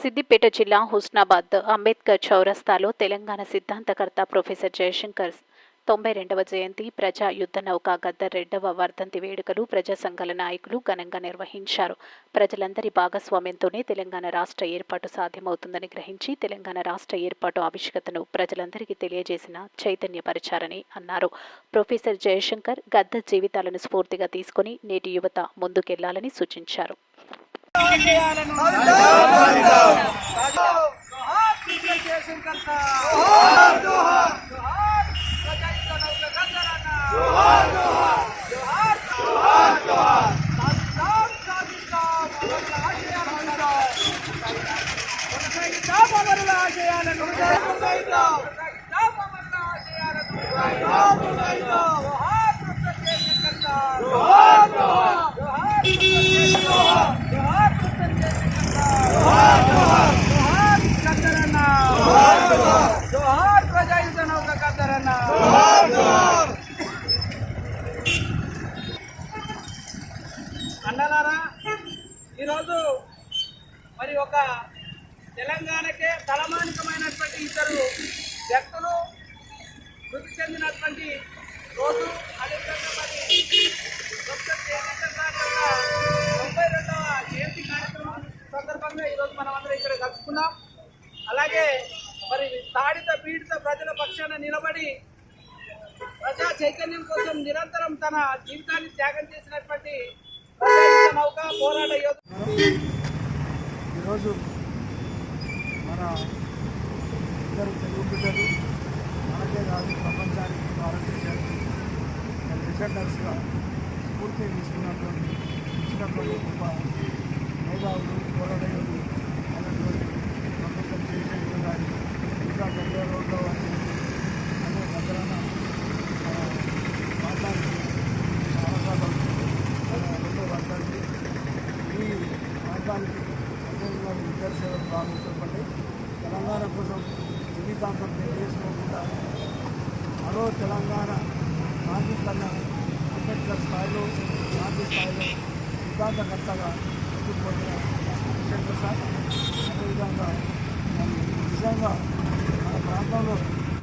సిద్దిపేట జిల్లా హుస్నాబాద్ అంబేద్కర్ చౌరస్తాలో తెలంగాణ సిద్ధాంతకర్త ప్రొఫెసర్ జయశంకర్ తొంభై రెండవ జయంతి ప్రజా యుద్ధ నౌక గద్దర్ రెండవ వర్ధంతి వేడుకలు ప్రజా సంఘాల నాయకులు ఘనంగా నిర్వహించారు. ప్రజలందరి భాగస్వామ్యంతోనే తెలంగాణ రాష్ట్ర ఏర్పాటు సాధ్యమవుతుందని గ్రహించి తెలంగాణ రాష్ట్ర ఏర్పాటు ఆవశ్యకతను ప్రజలందరికీ తెలియజేసిన చైతన్యపరిచారని అన్నారు. ప్రొఫెసర్ జయశంకర్ గద్దర్ జీవితాలను స్ఫూర్తిగా తీసుకుని నేటి యువత ముందుకెళ్ళాలని సూచించారు. ఆశయాలను జోహార్ అన్నలారా ఈరోజు మరి ఒక తెలంగాణకే తలమానికమైనటువంటి ఇద్దరు వ్యక్తులు మృతి చెందినటువంటి రోజు అదేవిధంగా మరి డాక్టర్ జయశంకర్ గారి యొక్క తొంభై రెండవ జయంతి కార్యక్రమం సందర్భంగా ఈరోజు మనం అందరం ఇక్కడ కలుసుకున్నాం. అలాగే మరి తాడిత పీడిత ప్రజల పక్షాన నిలబడి ప్రజా చైతన్యం కోసం నిరంతరం తన జీవితాన్ని త్యాగం చేసినటువంటి ఈరోజు మన ఇద్దరు తెలుగు బిడ్డలు మనకే కాదు ప్రపంచానికి భారతదేశానికి డిఫెండర్స్గా స్ఫూర్తి తీసుకున్నటువంటి ఇచ్చినటువంటి గొప్ప మేధావులు పోరాటయోధులు విద్యా సేవలు బాగా ఉపయోగపడ్డాయి తెలంగాణ కోసం జీవితాంతం తెలియజేసుకోకుండా మరో తెలంగాణ గాంధీ కన్నా అంబేద్కర్ స్థాయిలో గాంధీ స్థాయిలో సిద్ధాంతకర్తగా ఎదుర్కొంటున్న శంకర్ సార్ అదేవిధంగా మరి నిజంగా మన ప్రాంతంలో